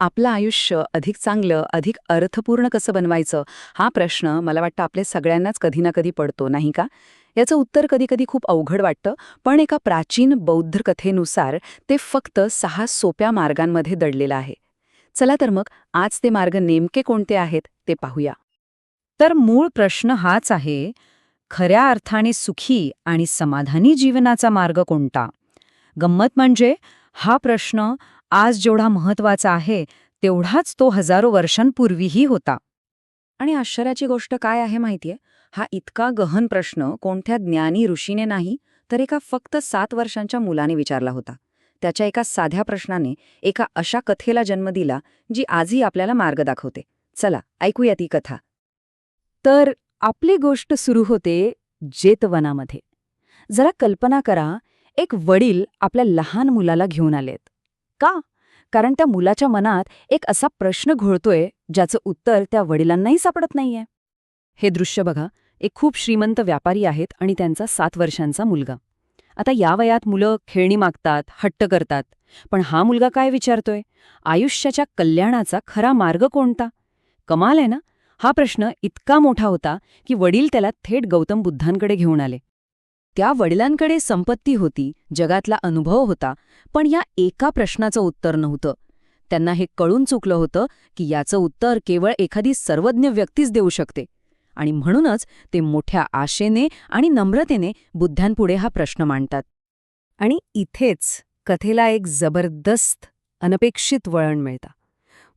आपलं आयुष्य अधिक चांगलं अधिक अर्थपूर्ण कसं बनवायचं हा प्रश्न मला वाटतं आपल्या सगळ्यांनाच कधी ना कधी पडतो नाही का? याचं उत्तर कधीकधी खूप अवघड वाटतं पण एका प्राचीन बौद्ध कथेनुसार ते फक्त सहा सोप्या मार्गांमध्ये दडलेलं आहे. चला तर मग आज ते मार्ग नेमके कोणते आहेत ते पाहूया. तर मूळ प्रश्न हाच आहे खऱ्या अर्थाने सुखी आणि समाधानी जीवनाचा मार्ग कोणता? गंमत म्हणजे हा प्रश्न आज जेवढा महत्त्वाचा आहे तेवढाच तो हजारो वर्षांपूर्वीही होता. आणि आश्चर्याची गोष्ट काय आहे माहितीये? हा इतका गहन प्रश्न कोणत्या ज्ञानी ऋषीने नाही तर एका फक्त सात वर्षांच्या मुलाने विचारला होता. त्याच्या एका साध्या प्रश्नाने एका अशा कथेला जन्म दिला जी आजही आपल्याला मार्ग दाखवते. चला ऐकूया ती कथा. तर आपली गोष्ट सुरू होते जेतवनामध्ये. जरा कल्पना करा एक वडील आपल्या लहान मुलाला घेऊन आलेत. का? कारण त्या मुलाच्या मनात एक असा प्रश्न घोळतोय ज्याचं उत्तर त्या वडिलांनाही सापडत नाहीये. हे दृश्य बघा एक खूप श्रीमंत व्यापारी आहेत आणि त्यांचा सात वर्षांचा मुलगा. आता या वयात मुलं खेळणी मागतात हट्ट करतात. पण हा मुलगा काय विचारतोय? आयुष्याच्या कल्याणाचा खरा मार्ग कोणता? कमाल आहे ना? हा प्रश्न इतका मोठा होता की वडील त्याला थेट गौतम बुद्धांकडे घेऊन आले. त्या वडिलांकडे संपत्ती होती जगातला अनुभव होता पण या एका प्रश्नाचं उत्तर नव्हतं. त्यांना हे कळून चुकलं होतं की याचं उत्तर केवळ एखादी सर्वज्ञ व्यक्तीच देऊ शकते. आणि म्हणूनच ते मोठ्या आशेने आणि नम्रतेने बुद्धांपुढे हा प्रश्न मांडतात. आणि इथेच कथेला एक जबरदस्त अनपेक्षित वळण मिळतं.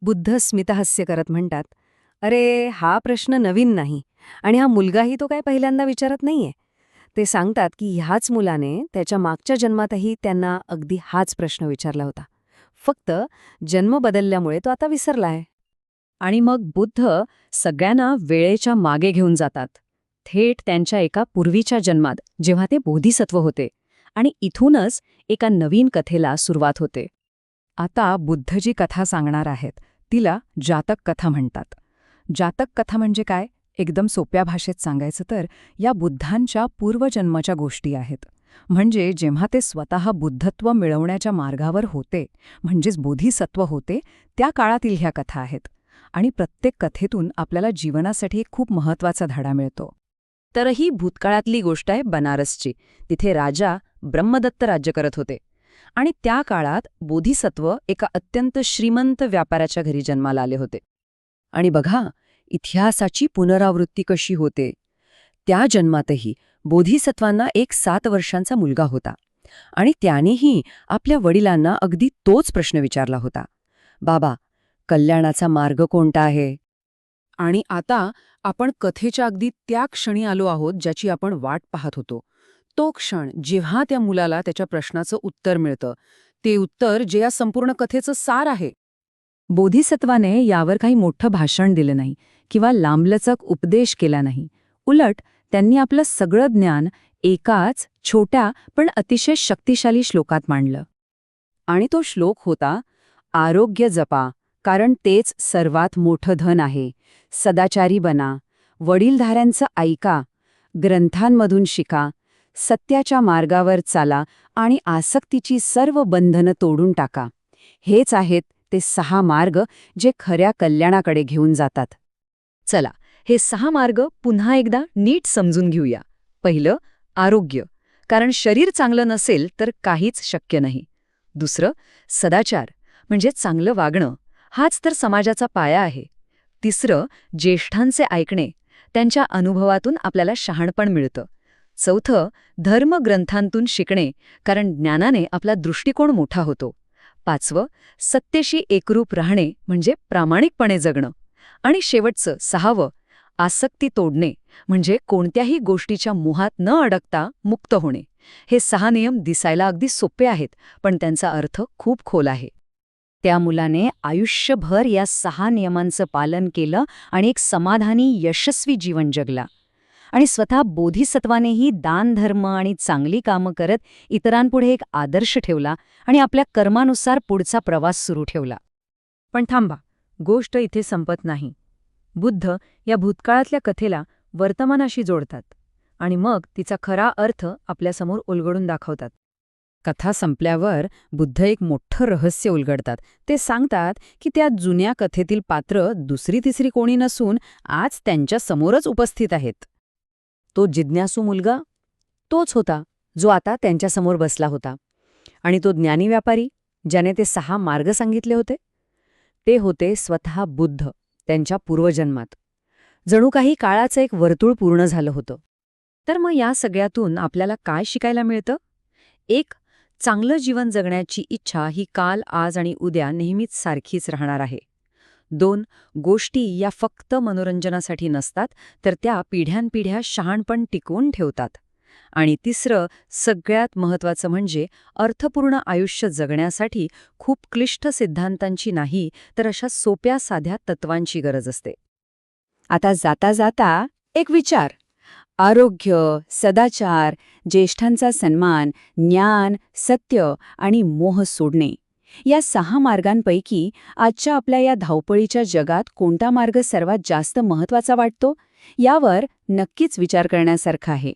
बुद्ध स्मितहास्य करत म्हणतात अरे हा प्रश्न नवीन नाही आणि हा मुलगाही तो काय पहिल्यांदा विचारत नाहीये. ते सांगतात की ह्याच मुलाने त्याच्या मागच्या जन्मातही त्यांना अगदी हाच प्रश्न विचारला होता. फक्त जन्म बदलल्यामुळे तो आता विसरलाय. आणि मग बुद्ध सगळ्यांना वेळेच्या मागे घेऊन जातात. थेट त्यांच्या एका पूर्वीच्या जन्मात जेव्हा ते बोधिसत्व होते आणि इथूनच एका नवीन कथेला सुरुवात होते. आता बुद्ध जी कथा सांगणार आहेत तिला जातक कथा म्हणतात. जातक कथा म्हणजे काय? एकदम सोप्या भाषेत सांगायचं तर या बुद्धांच्या पूर्वजन्माच्या गोष्टी आहेत. म्हणजे जेव्हा ते स्वतः बुद्धत्व मिळवण्याच्या मार्गावर होते म्हणजेच बोधिसत्व होते त्या काळातील ह्या कथा आहेत. आणि प्रत्येक कथेतून आपल्याला जीवनासाठी एक खूप महत्त्वाचा धडा मिळतो. तर ही भूतकाळातली गोष्ट आहे बनारसची. तिथे राजा ब्रह्मदत्त राज्य करत होते. आणि त्या काळात बोधिसत्व एका अत्यंत श्रीमंत व्यापाऱ्याच्या घरी जन्माला आले होते. आणि बघा इतिहासाची पुनरावृत्ती कशी होते? त्या जन्मातही बोधिसत्वांना एक सात वर्षांचा मुलगा होता आणि त्यानेही आपल्या वडिलांना अगदी तोच प्रश्न विचारला होता. बाबा कल्याणाचा मार्ग कोणता आहे? आणि आता आपण कथेच्या अगदी त्या क्षणी आलो आहोत ज्याची आपण वाट पाहत होतो. तो क्षण जेव्हा त्या मुलाला त्याच्या प्रश्नाचं उत्तर मिळतं ते उत्तर जे या संपूर्ण कथेचं सार आहे. बोधिसत्वाने यावर काही मोठं भाषण दिलं नाही किंवा लांबलचक उपदेश केला नाही. उलट त्यांनी आपलं सगळं ज्ञान एकाच छोट्या पण अतिशय शक्तिशाली श्लोकात मांडलं. आणि तो श्लोक होता आरोग्य जपा कारण तेच सर्वात मोठं धन आहे. सदाचारी बना वडीलधाऱ्यांचं ऐका ग्रंथांमधून शिका सत्याच्या मार्गावर चाला आणि आसक्तीची सर्व बंधनं तोडून टाका. हेच आहेत ते सहा मार्ग जे खऱ्या कल्याणाकडे घेऊन जातात. चला हे सहा मार्ग पुन्हा एकदा नीट समजून घेऊया. पहिलं आरोग्य. कारण शरीर चांगलं नसेल तर काहीच शक्य नाही. दुसरं सदाचार. म्हणजे चांगलं वागणं. हाच तर समाजाचा पाया आहे. तिसरं ज्येष्ठांचे ऐकणे. त्यांच्या अनुभवातून आपल्याला शहाणपण मिळतं. चौथं धर्मग्रंथांतून शिकणे. कारण ज्ञानाने आपला दृष्टिकोन मोठा होतो. पाचवं सत्तेशी एकरूप राहणे म्हणजे प्रामाणिकपणे जगणं. आणि शेवटचं सहावं आसक्ती तोडणे म्हणजे कोणत्याही गोष्टीच्या मोहात न अडकता मुक्त होणे. हे सहा नियम दिसायला अगदी सोपे आहेत पण त्यांचा अर्थ खूप खोल आहे. त्या मुलाने आयुष्यभर या सहा नियमांचं पालन केलं आणि एक समाधानी यशस्वी जीवन जगला. आणि स्वतः बोधिसत्वानेही दानधर्म आणि चांगली कामं करत इतरांपुढे एक आदर्श ठेवला आणि आपल्या कर्मानुसार पुढचा प्रवास सुरू ठेवला. पण थांबा गोष्ट इथे संपत नाही. बुद्ध या भूतकाळातल्या कथेला वर्तमानाशी जोडतात आणि मग तिचा खरा अर्थ आपल्यासमोर उलगडून दाखवतात. कथा संपल्यावर बुद्ध एक मोठं रहस्य उलगडतात. ते सांगतात की त्या जुन्या कथेतील पात्र दुसरी तिसरी कोणी नसून आज त्यांच्या समोरच उपस्थित आहेत. तो जिज्ञासू मुलगा तोच होता जो आता त्यांच्यासमोर बसला होता. आणि तो ज्ञानी व्यापारी ज्याने ते सहा मार्ग सांगितले होते ते होते स्वतः बुद्ध त्यांच्या पूर्वजन्मात. जणू काही काळाचं एक वर्तुळ पूर्ण झालं होतं. तर मग या सगळ्यातून आपल्याला काय शिकायला मिळतं? एक चांगलं जीवन जगण्याची इच्छा ही काल आज आणि उद्या नेहमीच सारखीच राहणार आहे. दोन गोष्टी या फक्त मनोरंजनासाठी नसतात तर त्या पिढ्यानपिढ्या शहाणपण टिकवून ठेवतात. आणि तिसरं सगळ्यात महत्त्वाचं म्हणजे अर्थपूर्ण आयुष्य जगण्यासाठी खूप क्लिष्ट सिद्धांतांची नाही तर अशा सोप्या साध्या तत्वांची गरज असते. आता जाता जाता एक विचार. आरोग्य सदाचार ज्येष्ठांचा सन्मान ज्ञान सत्य आणि मोह सोडणे. या सहा मार्गांपैकी आजच्या आपल्या या धावपळीच्या जगात कोणता मार्ग सर्वात जास्त महत्त्वाचा वाटतो? यावर नक्कीच विचार करण्यासारखा आहे.